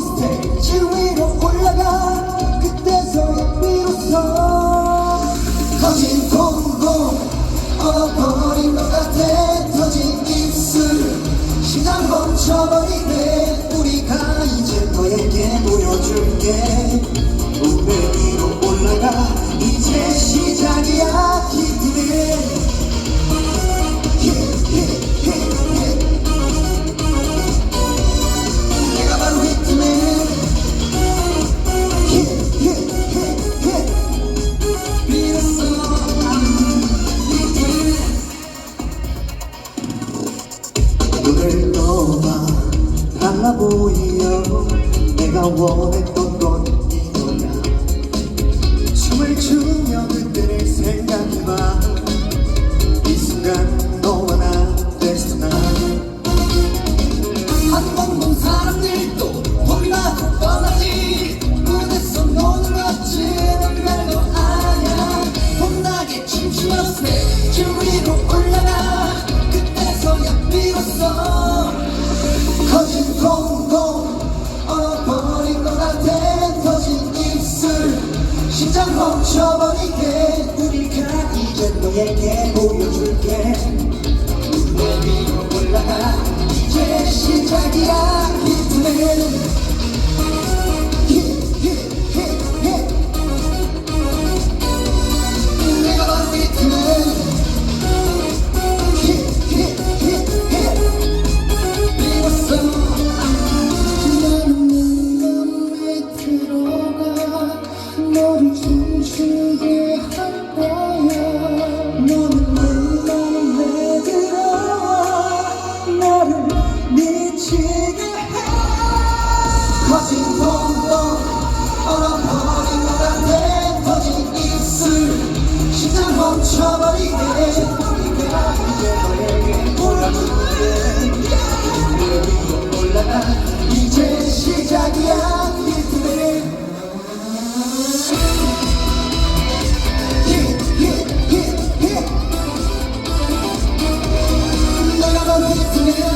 스테이지 위로 올라가 그때서야 비로소 터진 공공 얼어버린 것 같아 터진 입술 시간 멈춰버리네 바보이여. 내가 원했던 내게 보여줄게. 운명이 올라가 이제 시작이야. 터진 동동 얼어버린 Yeah.